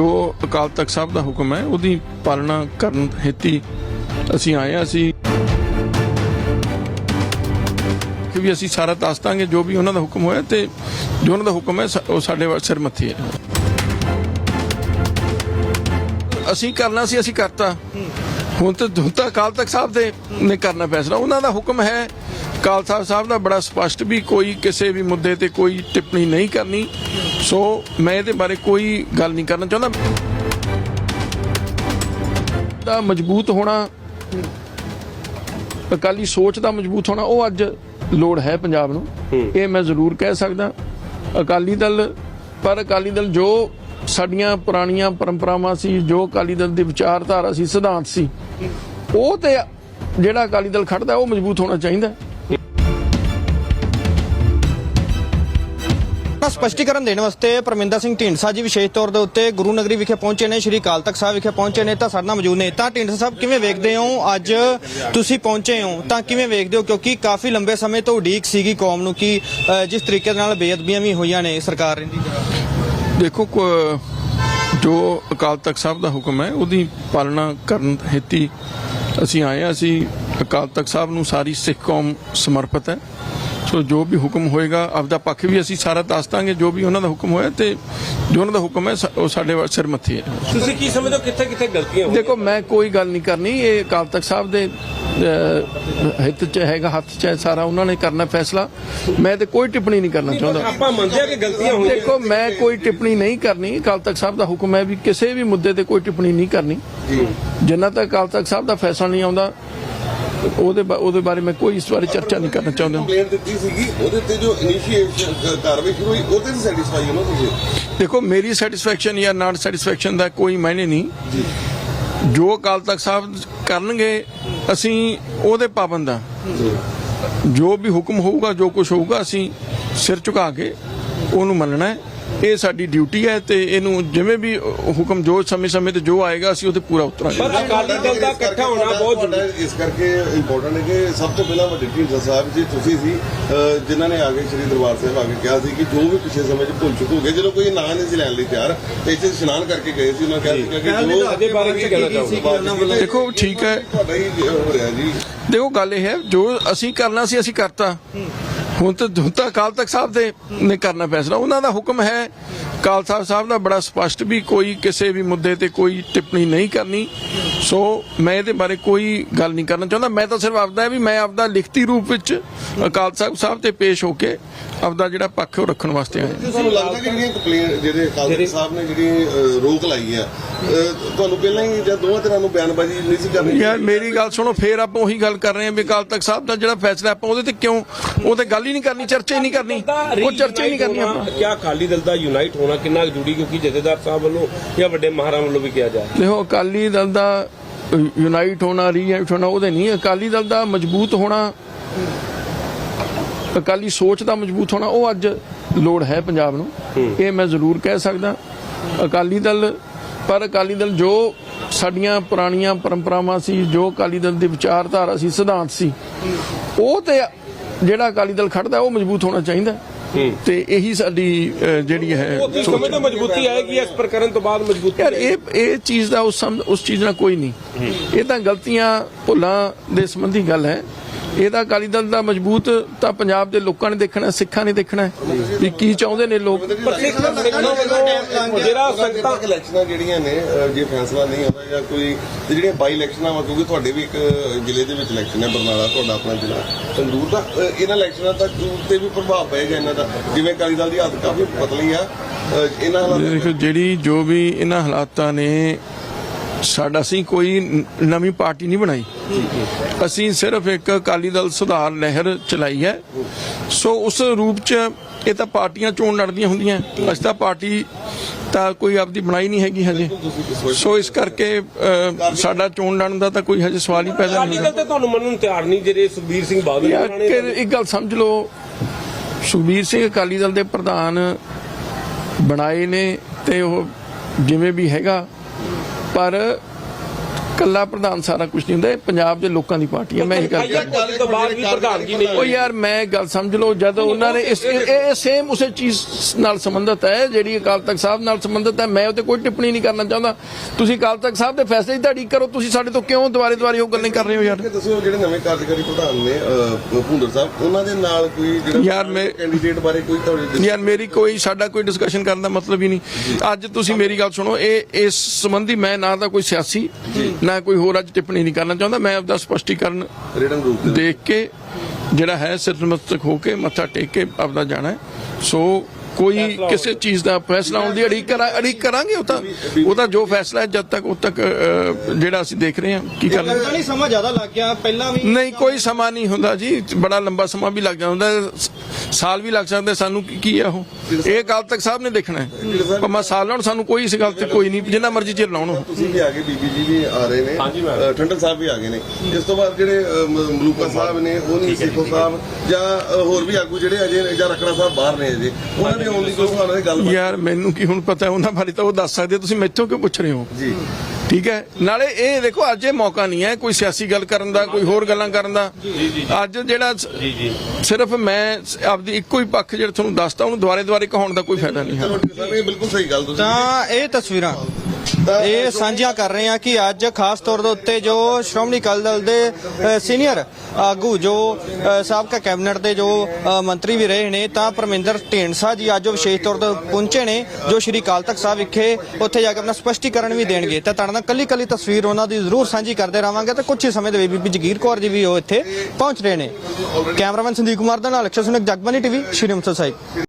ਜੋ ਅਕਾਲ ਤਖਤ ਸਾਹਿਬ ਦਾ ਹੁਕਮ ਹੈ, ਉਹਦੀ ਪਾਲਣਾ ਕਰਨ ਹਿੱਤੀ ਅਸੀਂ ਆਏ ਹਾਂ, ਅਸੀਂ ਕਿ ਵੀ ਅਸੀਂ ਸਾਰਾ ਦੱਸ ਦਾਂਗੇ ਜੋ ਵੀ ਉਹਨਾਂ ਦਾ ਹੁਕਮ ਹੋਇਆ ਤੇ ਜੋ ਉਹਨਾਂ ਦਾ ਹੁਕਮ ਹੈ ਉਹ ਸਾਡੇ ਵਾ- ਸਿਰ ਮੱਥੇ ਹੈ ਅਸੀਂ ਕਰਨਾ ਸੀ ਅਸੀਂ ਕਰਤਾ। ਹੁਣ ਤਾਂ ਹੁਣ ਤਾਂ ਅਕਾਲ ਤਖਤ ਸਾਹਿਬ ਦੇ ਨੇ ਕਰਨਾ ਫੈਸਲਾ। ਉਹਨਾਂ ਦਾ ਹੁਕਮ ਹੈ ਅਕਾਲ ਤਖਤ ਸਾਹਿਬ ਦਾ ਬੜਾ ਸਪਸ਼ਟ ਵੀ ਕੋਈ ਕਿਸੇ ਵੀ ਮੁੱਦੇ ਤੇ ਕੋਈ ਟਿੱਪਣੀ ਨਹੀਂ ਕਰਨੀ। ਸੋ ਮੈਂ ਇਹਦੇ ਬਾਰੇ ਕੋਈ ਗੱਲ ਨਹੀਂ ਕਰਨਾ ਚਾਹੁੰਦਾ। ਦਾ ਮਜ਼ਬੂਤ ਹੋਣਾ ਅਕਾਲੀ ਸੋਚ ਦਾ ਮਜ਼ਬੂਤ ਹੋਣਾ ਉਹ ਅੱਜ ਲੋੜ ਹੈ ਪੰਜਾਬ ਨੂੰ। ਇਹ ਮੈਂ ਜ਼ਰੂਰ ਕਹਿ ਸਕਦਾ। ਅਕਾਲੀ ਦਲ ਪਰ ਅਕਾਲੀ ਦਲ ਜੋ ਸਾਡੀਆਂ ਪੁਰਾਣੀਆਂ ਪਰੰਪਰਾਵਾਂ ਸੀ, ਜੋ ਅਕਾਲੀ ਦਲ ਦੀ ਵਿਚਾਰਧਾਰਾ ਸੀ, ਸਿਧਾਂਤ ਸੀ, ਉਹ ਤੇ ਜਿਹੜਾ ਅਕਾਲੀ ਦਲ ਖੜਦਾ, ਉਹ ਮਜ਼ਬੂਤ ਹੋਣਾ ਚਾਹੀਦਾ ਸਪਸ਼ਟੀਕਰਨ ਦੇਣ ਵਾਸਤੇ ਪਰਮਿੰਦਰ ਸਿੰਘ ਢੀਂਡਸਾ ਜੀ ਵਿਸ਼ੇਸ਼ ਤੌਰ ਦੇ ਉੱਤੇ ਗੁਰੂ ਨਗਰੀ ਵਿਖੇ ਪਹੁੰਚੇ ਨੇ, ਸ਼੍ਰੀ ਅਕਾਲ ਤਖਤ ਸਾਹਿਬ ਵਿਖੇ ਪਹੁੰਚੇ ਨੇ, ਤਾਂ ਸਾਡੇ ਨਾਲ ਮੌਜੂਦ ਨੇ। ਤਾਂ ਢੀਂਡਸਾ ਸਾਹਿਬ, ਕਿਵੇਂ ਵੇਖਦੇ ਹੋ ਅੱਜ ਤੁਸੀਂ ਪਹੁੰਚੇ ਹੋ? ਤਾਂ ਕਿਵੇਂ ਵੇਖਦੇ ਹੋ? ਕਿਉਂਕਿ ਕਾਫੀ ਲੰਬੇ ਸਮੇਂ ਤੋਂ ਉਡੀਕ ਸੀਗੀ ਕੌਮ ਨੂੰ ਕਿ ਜਿਸ ਤਰੀਕੇ ਦੇ ਨਾਲ ਬੇਅਦਬੀਆਂ ਵੀ ਹੋਈਆਂ ਨੇ ਸਰਕਾਰ ਰਹਿੰਦੀ ਦੇਖੋ, ਕੋ- ਜੋ ਅਕਾਲ ਤਖਤ ਸਾਹਿਬ ਦਾ ਹੁਕਮ ਹੈ, ਉਹਦੀ ਪਾਲਣਾ ਕਰਨ ਹੇਤੀ ਅਸੀਂ ਆਏ ਹਾਂ। ਅਸੀਂ ਅਕਾਲ ਤਖਤ ਸਾਹਿਬ ਨੂੰ ਸਾਰੀ ਸਿੱਖ ਕੌਮ ਸਮਰਪਿਤ ਹੈ। ਸੋ ਜੋ ਵੀ ਹੁਕਮ ਹੋਏਗਾ ਆਪਦਾ ਪੱਖ ਵੀ ਅਸੀਂ ਸਾਰਾ ਦੱਸ ਦਾਂਗੇ ਜੋ ਵੀ ਉਹਨਾਂ ਦਾ ਹੁਕਮ ਹੋਇਆ ਤੇ ਜੋ ਉਹਨਾਂ ਦਾ ਹੁਕਮ ਹੈ ਉਹ ਸਾਡੇ ਸਿਰ ਮੱਥੇ ਹੈ। ਤੁਸੀਂ ਕੀ ਸਮਝਦੇ ਹੋ ਕਿੱਥੇ ਕਿੱਥੇ ਗਲਤੀਆਂ ਹੋਈਆਂ? ਦੇਖੋ ਮੈਂ ਕੋਈ ਗੱਲ ਨਹੀਂ ਕਰਨੀ ਇਹ ਅਕਾਲ ਤਖਤ ਸਾਹਿਬ ਦੇ ਹਿੱਤ ਚ ਹੈਗਾ ਹੱਥ ਚ ਹੈ ਸਾਰਾ ਉਹਨਾਂ ਨੇ ਕਰਨਾ ਫੈਸਲਾ। ਮੈਂ ਤੇ ਕੋਈ ਟਿੱਪਣੀ ਨਹੀਂ ਕਰਨਾ ਚਾਹੁੰਦਾ। ਆਪਾਂ ਮੰਨਦੇ ਆ ਕਿ ਗਲਤੀਆਂ ਹੋਈਆਂ। ਦੇਖੋ ਮੈਂ ਕੋਈ ਟਿੱਪਣੀ ਨਹੀਂ ਕਰਨੀ ਅਕਾਲ ਤਖਤ ਸਾਹਿਬ ਦਾ ਹੁਕਮ ਹੈ ਵੀ ਕਿਸੇ ਵੀ ਮੁੱਦੇ ਤੇ ਕੋਈ ਟਿੱਪਣੀ ਨਹੀਂ ਕਰਨੀ। ਜਿੰਨਾ ਤੱਕ ਅਕਾਲ ਤਖਤ ਸਾਹਿਬ ਦਾ ਫੈਸਲਾ ਨਹੀਂ ਆਉਂਦਾ ਉਹਦੇ ਬਾ- ਉਹਦੇ ਬਾਰੇ ਮੈਂ ਕੋਈ ਇਸ ਬਾਰੇ ਚਰਚਾ ਨਹੀਂ ਕਰਨਾ ਚਾਹੁੰਦਾ। ਕੰਪਲੇਂਟ ਦਿੱਤੀ ਸੀਗੀ ਉਹਦੇ ਤੇ ਜੋ ਇਨੀਸ਼ੀਏਸ਼ਨ ਕਾਰਵਾਈ ਸ਼ੁਰੂ ਹੋਈ ਉਹਦੇ ਤੇ ਸੈਟੀਸਫਾਈ ਹੋ ਨਾ ਤੁਸੀਂ? ਦੇਖੋ ਮੇਰੀ ਸੈਟੀਸਫੈਕਸ਼ਨ ਜਾਂ ਨਾਨ ਸੈਟੀਸਫੈਕਸ਼ਨ ਦਾ ਕੋਈ ਮਾਇਨੇ ਨਹੀਂ। ਜੋ। ਅਕਾਲ ਤਖਤ ਸਾਹਿਬ ਕਰਨਗੇ ਅਸੀਂ ਉਹਦੇ ਪਾਬੰਦ ਹਾਂ ਜੋ। ਵੀ ਹੁਕਮ ਹੋਊਗਾ ਜੋ ਕੁਝ ਹੋਊਗਾ ਅਸੀਂ ਸਿਰ ਝੁਕਾ ਕੇ ਉਹਨੂੰ ਮੰਨਣਾ ਹੈ। ਇਹ ਸਾਡੀ ਡਿਊਟੀ ਹੈ ਤੇ ਇਹਨੂੰ ਜਿਵੇਂ ਵੀ ਹੁਕਮ ਜੋ ਸਮੇਂ-ਸਮੇਂ ਤੇ ਜੋ ਆਏਗਾ ਅਸੀਂ ਉਹਤੇ ਪੂਰਾ ਉਤਰਾਂਗੇ। ਪਰ ਅਕਾਲੀ ਦਲ ਦਾ ਇਕੱਠਾ ਹੋਣਾ ਬਹੁਤ ਜ਼ਰੂਰੀ ਇਸ ਕਰਕੇ ਇੰਪੋਰਟੈਂਟ ਹੈ ਕਿ ਸਭ ਤੋਂ ਪਹਿਲਾਂ ਵੱਡੇ ਢੀਂਡਸਾ ਸਾਹਿਬ ਜੀ ਤੁਸੀਂ ਸੀ ਜਿਨ੍ਹਾਂ ਨੇ ਆ ਕੇ ਸ੍ਰੀ ਦਰਬਾਰ ਸਾਹਿਬ ਆ ਕੇ ਕਿਹਾ ਸੀ ਕਿ ਜੋ ਵੀ ਪਿਛਲੇ ਸਮੇਂ 'ਚ ਭੁੱਲ ਚੁੱਕ ਹੋ ਗਏ ਜਦੋਂ ਕੋਈ ਨਾਂ ਨਹੀਂ ਸੀ ਲੈਣ ਲਈ ਤਿਆਰ ਤੇ ਇੱਥੇ ਇਸ਼ਨਾਨ ਕਰਕੇ ਗਏ ਸੀ ਉਹਨਾਂ ਕਿਹਾ ਸੀ ਕਿ ਜੋ ਇਹਦੇ ਬਾਰੇ ਕੀ ਕਹਿਣਾ ਚਾਹੋਗੇ। ਦੇਖੋ ਠੀਕ ਹੈ। ਤੁਹਾਡਾ ਹੀ ਹੋ ਰਿਹਾ ਜੀ। ਦੇਖੋ ਗੱਲ ਇਹ ਹੈ ਜੋ ਅਸੀਂ ਕਰਨਾ ਸੀ ਅਸੀਂ ਕਰਤਾ। ਹੁਣ ਤਾਂ ਹੁਣ ਤਾਂ ਅਕਾਲ ਤਖਤ ਸਾਹਿਬ ਦੇ ਨੇ ਕਰਨਾ ਫੈਸਲਾ। ਉਹਨਾਂ ਦਾ ਹੁਕਮ ਹੈ ਤਖਤ ਸਾਹਿਬ ਦਾ ਬੜਾ ਸਪਸ਼ਟ ਵੀ ਕੋਈ ਕਿਸੇ ਵੀ ਮੁੱਦੇ ਤੇ ਕੋਈ ਟਿੱਪਣੀ ਨਹੀਂ ਕਰਨੀ। ਸੋ ਮੈਂ ਇਹਦੇ ਬਾਰੇ ਕੋਈ ਗੱਲ ਨਹੀਂ ਕਰਨਾ ਚਾਹੁੰਦਾ। ਮੈਂ ਤਾਂ ਸਿਰਫ ਆਪਦਾ ਹੈ ਵੀ ਮੈਂ ਆਪਦਾ ਲਿਖਤੀ ਰੂਪ ਵਿੱਚ ਅਕਾਲ ਤਖਤ ਸਾਹਿਬ ਤੇ ਪੇਸ਼ ਹੋ ਕੇ ਆਪਦਾ ਜਿਹੜਾ ਪੱਖ ਉਹ ਰੱਖਣ ਵਾਸਤੇ ਆਇਆ। ਤੁਹਾਨੂੰ ਲੱਗਦਾ ਕਿ ਜਿਹੜੀਆਂ ਕੰਪਲੇਂਟ ਜਿਹੜੇ ਅਕਾਲ ਸਾਹਿਬ ਨੇ ਜਿਹੜੀ ਰੋਕ ਲਾਈ ਹੈ ਤੁਹਾਨੂੰ ਪਹਿਲਾਂ ਹੀ ਜਾਂ ਦੋਵਾਂ ਤਰ੍ਹਾਂ ਨੂੰ ਬਿਆਨਬਾਜ਼ੀ ਨਹੀਂ ਸੀ ਕਰਨੀ? ਯਾਰ ਮੇਰੀ ਗੱਲ ਸੁਣੋ ਫੇਰ ਆਪਾਂ ਉਹੀ ਗੱਲ ਕਰ ਰਹੇ ਹਾਂ ਵੀ ਅਕਾਲ ਤਖਤ ਸਾਹਿਬ ਦਾ ਜਿਹੜਾ ਫੈਸਲਾ ਆਪਾਂ ਉਹਦੇ ਤੇ ਕਿਉਂ ਉਹ ਤੇ ਗੱਲ ਹੀ ਨਹੀਂ ਕਰਨੀ ਚਰਚਾ ਹੀ ਨਹੀਂ ਕਰਨੀ। ਉਹ ਚਰਚਾ ਹੀ ਨਹੀਂ ਕਰਨੀ ਆਪਾਂ। ਕਿਆ ਅਕਾਲੀ ਦਲ ਦਾ ਯੂਨਾਈਟ ਹੋਣਾ ਕਿੰਨਾ ਕੁ ਜ਼ਰੂਰੀ ਕਿਉਂਕਿ ਜਥੇਦਾਰ ਸਾਹਿਬ ਵੱਲੋਂ ਜਾਂ ਵੱਡੇ ਮਹਾਰਾਂ ਵੱਲੋਂ ਵੀ ਕਿਹਾ ਜਾ ਰਿਹਾ। ਦੇਖੋ ਅਕਾਲੀ ਦਲ ਦਾ ਯੂਨਾਈਟ ਹੋਣਾ ਰੀਯੂਨਾਈਟ ਹੋਣਾ ਉਹਦੇ ਨਹੀਂ। ਅਕਾਲੀ ਦਲ ਦਾ ਮਜ਼ਬੂਤ ਹੋਣਾ ਅਕਾਲੀ ਸੋਚ ਦਾ ਮਜ਼ਬੂਤ ਹੋਣਾ ਉਹ ਅੱਜ ਲੋੜ ਹੈ ਪੰਜਾਬ ਨੂੰ। ਇਹ ਮੈਂ ਜ਼ਰੂਰ ਕਹਿ ਸਕਦਾ। ਅਕਾਲੀ ਦਲ ਪਰ ਅਕਾਲੀ ਦਲ ਜੋ ਸਾਡੀਆਂ ਪੁਰਾਣੀਆਂ ਪਰੰਪਰਾਵਾਂ ਸੀ ਜੋ ਅਕਾਲੀ ਦਲ ਦੀ ਵਿਚਾਰਧਾਰਾ ਸੀ ਸਿਧਾਂਤ ਸੀ ਉਹ ਤੇ ਜਿਹੜਾ ਅਕਾਲੀ ਦਲ ਖੜਦਾ ਉਹ ਮਜ਼ਬੂਤ ਹੋਣਾ ਚਾਹੀਦਾ। ਤੇ ਇਹੀ ਸਾਡੀ ਜਿਹੜੀ ਹੈ ਉਹ ਸਮਝਦੇ ਹੋ ਮਜ਼ਬੂਤੀ ਆਏਗੀ ਇਸ ਪ੍ਰਕਰਨ ਤੋਂ ਬਾਅਦ ਮਜ਼ਬੂਤੀ ਯਾਰ ਇਹ ਇਹ ਚੀਜ਼ ਦਾ ਉਸ ਉਸ ਚੀਜ਼ ਨਾਲ ਕੋਈ ਨਹੀਂ। ਇਹ ਤਾਂ ਗਲਤੀਆਂ ਭੁੱਲਾਂ ਦੇ ਸੰਬੰਧੀ ਗੱਲ ਹੈ। ਇਹਦਾ ਅਕਾਲੀ ਦਲ ਦਾ ਮਜ਼ਬੂਤ ਤਾਂ ਪੰਜਾਬ ਦੇ ਲੋਕਾਂ ਨੇ ਦੇਖਣਾ ਸਿੱਖਾਂ ਨੇ ਦੇਖਣਾ ਹੈ ਵੀ ਕੀ ਚਾਹੁੰਦੇ ਨੇ ਲੋਕ। ਜਿਹੜਾ ਸੰਗਤਾਂ ਇਲੈਕਸ਼ਨਾਂ ਜਿਹੜੀਆਂ ਨੇ ਜੇ ਫੈਸਲਾ ਨਹੀਂ ਆਉਂਦਾ ਜਾਂ ਕੋਈ ਜਿਹੜੀਆਂ ਬਾਈ ਇਲੈਕਸ਼ਨਾਂ ਵਾ ਕਿਉਂਕਿ ਤੁਹਾਡੇ ਵੀ ਇੱਕ ਜ਼ਿਲ੍ਹੇ ਦੇ ਵਿੱਚ ਇਲੈਕਸ਼ਨ ਹੈ ਬਰਨਾਲਾ ਤੁਹਾਡਾ ਆਪਣਾ ਜ਼ਿਲ੍ਹਾ। ਸੰਗਰੂਰ ਦਾ ਇਹਨਾਂ ਇਲੈਕਸ਼ਨਾਂ ਤੱਕ ਤੇ ਵੀ ਪ੍ਰਭਾਵ ਪਏਗਾ ਇਹਨਾਂ ਦਾ। ਜਿਵੇਂ ਅਕਾਲੀ ਦਲ ਦੀ ਹੱਦ ਕਾਫੀ ਪਤਲੀ ਆ ਅਹ, ਇਹਨਾਂ ਹਾਲਾਤਾਂ ਦੇਖੋ ਜਿਹੜੀ ਜੋ ਵੀ ਇਹਨਾਂ ਹਾਲਾਤਾਂ ਨੇ ਸਾਡਾ ਅਸੀਂ ਕੋਈ ਨਵੀਂ ਪਾਰਟੀ ਨਹੀਂ ਬਣਾਈ। ਅਸੀਂ ਸਿਰਫ ਇੱਕ ਅਕਾਲੀ ਦਲ ਸੁਧਾਰ ਲਹਿਰ ਚਲਾਈ ਹੈ। ਸੋ ਉਸ ਰੂਪ ਚ ਇਹ ਤਾਂ ਪਾਰਟੀਆਂ ਚੋਣ ਲੜਦੀਆਂ ਹੁੰਦੀਆਂ। ਅਸੀਂ ਤਾਂ ਪਾਰਟੀ ਤਾਂ ਕੋਈ ਆਪਦੀ ਬਣਾਈ ਨਹੀਂ ਹੈਗੀ ਹਜੇ। ਸੋ ਇਸ ਕਰਕੇ ਸਾਡਾ ਚੋਣ ਲੜਨ ਦਾ ਤਾਂ ਕੋਈ ਹਜੇ ਸਵਾਲ ਹੀ ਪੈਦਾ ਨਹੀਂ ਤੇ ਤੁਹਾਨੂੰ ਮੰਨਣ ਤਿਆਰ ਨਹੀਂ ਜਿਹੜੇ ਸੁਖਬੀਰ ਸਿੰਘ ਬਾਦਲ ਇੱਕ ਗੱਲ ਸਮਝ ਲਓ। ਸੁਖਬੀਰ ਸਿੰਘ ਅਕਾਲੀ ਦਲ ਦੇ ਪ੍ਰਧਾਨ ਬਣਾਏ ਨੇ ਤੇ ਉਹ ਜਿਵੇਂ ਵੀ ਹੈਗਾ ਪਰ ਕੱਲਾ ਪ੍ਰਧਾਨ ਸਾਰਾ ਕੁਝ ਨਹੀਂ ਹੁੰਦਾ ਇਹ ਪੰਜਾਬ ਦੇ ਲੋਕਾਂ ਦੀ ਪਾਰਟੀ ਹੈ ਮੈਂ ਇਹ ਗੱਲ ਭਾਈਆ ਕੋਲ ਤੋਂ ਬਾਅਦ ਵੀ ਪ੍ਰਧਾਨਗੀ ਨਹੀਂ ਉਹ ਯਾਰ ਮੈਂ ਗੱਲ ਸਮਝ ਲਓ ਜਦ ਉਹਨਾਂ ਨੇ ਇਸ ਇਹ- ਸੇਮ ਉਸੇ ਚੀਜ਼ ਨਾਲ ਸੰਬੰਧਿਤ ਹੈ ਜਿਹੜੀ ਅਕਾਲ ਤਖਤ ਸਾਹਿਬ ਨਾਲ ਸੰਬੰਧਿਤ ਹੈ ਮੈਂ ਉਹ ਤੇ ਕੋਈ ਟਿੱਪਣੀ ਨਹੀਂ ਕਰਨਾ ਚਾਹੁੰਦਾ। ਤੁਸੀਂ ਅਕਾਲ ਤਖਤ ਸਾਹਿਬ ਦੇ ਫੈਸਲੇ ਦੀ ਤੁਹਾਡੀ ਕਰੋ ਤੁਸੀਂ ਸਾਡੇ ਤੋਂ ਕਿਉਂ ਦੁਬਾਰੇ ਦੁਬਾਰੇ ਉਹ ਗੱਲਾਂ ਕਰ ਰਹੇ ਹੋ ਯਾਰ? ਦੱਸੋ ਜਿਹੜੇ ਨਵੇਂ ਕਾਰਜਕਾਰੀ ਪ੍ਰਧਾਨ ਨੇ ਭੁੰਦਰ ਸਾਹਿਬ ਉਹਨਾਂ ਦੇ ਨਾਲ ਕੋਈ ਜਿਹੜਾ ਯਾਰ ਮੈਂ- ਕੈਂਡੀਡੇਟ ਬਾਰੇ ਕੋਈ ਤੁਹਾਡੀ ਯਾਰ ਮੇਰੀ ਕੋਈ ਸਾਡਾ ਕੋਈ ਡਿਸਕਸ਼ਨ ਕਰਨ ਦਾ ਮਤਲਬ ਹੀ ਨਹੀਂ। ਅੱਜ ਤੁਸੀਂ ਮੇਰੀ ਗੱਲ ਸੁਣੋ ਇਹ ਇਸ ਸੰਬੰਧੀ ਮੈਂ ਨਾ ਤਾਂ ਕੋਈ ਸਿਆਸੀ ਨਾ ਕੋਈ ਹੋਰ ਅੱਜ ਟਿੱਪਣੀ ਨਹੀਂ ਕਰਨਾ ਚਾਹੁੰਦਾ ਮੈਂ ਆਪਦਾ ਸਪਸ਼ਟੀਕਰਨ ਰਿਟਨ ਰੂਪ ਦੇ ਦੇਖ ਕੇ ਜਿਹੜਾ ਹੈ ਸਿਰ ਨਮਸਤਕ ਹੋ ਕੇ ਮੱਥਾ ਟੇਕ ਕੇ ਆਪਦਾ ਜਾਣਾ। ਸੋ ਕੋਈ ਕਿਸੇ ਚੀਜ਼ ਦਾ ਫੈਸਲਾ ਦੀ ਅੜੀਕ ਕਰਾਂ ਅੜੀਕ ਕਰਾਂਗੇ ਉਹ ਤਾਂ। ਉਹ ਤਾਂ ਜੋ ਫੈਸਲਾ ਹੈ ਜਦ ਤੱਕ ਉਦ ਤੱਕ ਜਿਹੜਾ ਅਸੀਂ ਦੇਖ ਰਹੇ ਹਾਂ ਕੀ ਕਰਨਾ। ਲੱਗਦਾ ਨਹੀਂ ਸਮਾਂ ਜ਼ਿਆਦਾ ਲੱਗ ਗਿਆ ਪਹਿਲਾਂ ਵੀ ਨਹੀਂ ਕੋਈ ਸਮਾਂ ਨਹੀਂ ਹੁੰਦਾ ਜੀ। ਬੜਾ ਲੰਬਾ ਸਮਾਂ ਵੀ ਲੱਗ ਜਾਂਦਾ ਸਾਲ ਵੀ ਲੱਗ ਸਕਦੇ ਸਾਨੂੰ ਕੀ- ਕੀ ਹੈ ਉਹ? ਇਹ ਗੱਲ ਤੱਕ ਸਾਹਿਬ ਨੇ ਦੇਖਣਾ ਹੈ। ਭਾਵੇਂ ਸਾਲ ਲਾਉਣ ਸਾਨੂੰ ਕੋਈ ਇਸ ਗੱਲ ਤੇ ਕੋਈ ਨਹੀਂ ਜਿੰਨਾ ਮਰਜ਼ੀ ਚਿਰ ਲਾਉਣ ਉਹ। ਤੁਸੀਂ ਵੀ ਆ ਗਏ ਬੀਬੀ ਜੀ ਵੀ ਆ ਰਹੇ ਨੇ। ਠੰਡਲ ਸਾਹਿਬ ਵੀ ਆ ਗਏ ਨੇ। ਇਸ ਤੋਂ ਬਾਅਦ ਜਿਹੜੇ ਮਲੂਕਾ ਸਾਹਿਬ ਨੇ ਉਹ ਨਹੀਂ ਸਿੱਖੋ ਸਾਹਿਬ ਜਾਂ ਹੋਰ ਵੀ ਆਗੂ ਜਿਹੜੇ ਅਜੇ ਨੇ, ਜਾਂ ਰਖੜਾ ਸਾਹਿਬ ਬਾਹਰ ਨੇ ਅਜੇ ਉਹਨਾਂ ਦੇ ਆਉਣ ਦੀ ਕੋਈ ਸੰਭਾਵਨਾ ਹੈ ਗੱਲ ਯਾਰ ਮੈਨੂੰ ਕੀ ਹੁਣ ਪਤਾ ਉਹਨਾਂ ਬਾਰੇ ਤਾਂ ਉਹ ਦੱਸ ਸਕਦੇ ਤੁਸੀਂ ਮੈਥੋਂ ਕਿਉਂ ਪੁੱਛ ਰਹੇ ਹੋ? ਜੀ। ਠੀਕ ਹੈ? ਨਾਲੇ ਇਹ ਦੇਖੋ ਅੱਜ ਇਹ ਮੌਕਾ ਨਹੀਂ ਹੈ ਕੋਈ ਸਿਆਸੀ ਗੱਲ ਕਰਨ ਦਾ ਕੋਈ ਹੋਰ ਗੱਲਾਂ ਕਰਨ ਦਾ। ਅੱਜ ਜਿਹੜਾ ਸ- ਜੀ ਜੀ। ਸਿਰਫ ਮੈਂ ਆਪਦੀ ਇੱਕੋ ਹੀ ਪੱਖ ਜਿਹੜਾ ਤੁਹਾਨੂੰ ਦੱਸਦਾ ਉਹਨੂੰ ਦੁਆਰੇ ਦੁਆਰੇ ਕਹਾਉਣ ਦਾ ਕੋਈ ਫਾਇਦਾ ਨਹੀਂ ਹੈ। ਬਿਲਕੁਲ ਸਹੀ ਗੱਲ ਤੁਸੀਂ ਤਾਂ ਇਹ ਤਸਵੀਰਾਂ ਇਹ ਸਾਂਝੀਆਂ ਕਰ ਰਹੇ ਹਾਂ ਕਿ ਅੱਜ ਖਾਸ ਤੌਰ ਦੇ ਉੱਤੇ ਜੋ ਸ਼੍ਰੋਮਣੀ ਅਕਾਲੀ ਦਲ ਦੇ ਸੀਨੀਅਰ ਆਗੂ ਜੋ ਸਾਬਕਾ ਕੈਬਨਿਟ ਦੇ ਜੋ ਮੰਤਰੀ ਵੀ ਰਹੇ ਨੇ ਤਾਂ ਪਰਮਿੰਦਰ ਢੇਂਡਸਾ ਜੀ ਅੱਜ ਵਿਸ਼ੇਸ਼ ਤੌਰ ਤੇ ਪਹੁੰਚੇ ਨੇ ਜੋ ਸ਼੍ਰੀ ਅਕਾਲ ਤਖਤ ਸਾਹਿਬ ਵਿਖੇ ਉੱਥੇ ਜਾ ਕੇ ਆਪਣਾ ਸਪਸ਼ਟੀਕਰਨ ਵੀ ਦੇਣਗੇ। ਤਾਂ ਤੁਹਾਡੇ ਨਾਲ ਕੱਲੀ ਕੱਲੀ ਤਸਵੀਰ ਉਹਨਾਂ ਦੀ ਜ਼ਰੂਰ ਸਾਂਝੀ ਕਰਦੇ ਰਵਾਂਗੇ ਤੇ ਕੁਝ ਹੀ ਸਮੇਂ ਦੇ ਵਿੱਚ ਬੀਬੀ ਜਗੀਰ ਕੌਰ ਜੀ ਵੀ ਉਹ ਇੱਥੇ ਪਹੁੰਚ ਰਹੇ ਨੇ। ਕੈਮਰਾਮੈਨ ਸੰਦੀਪ ਕੁਮਾਰ ਦਾ ਨਾਲ ਅਕਸ਼ਰ ਸੁਨਕ ਜਗਬਾਨੀ ਟੀਵੀ ਸ਼੍ਰੀ ਅੰਮ੍ਰਿਤਸਰ ਸਾਹਿਬ।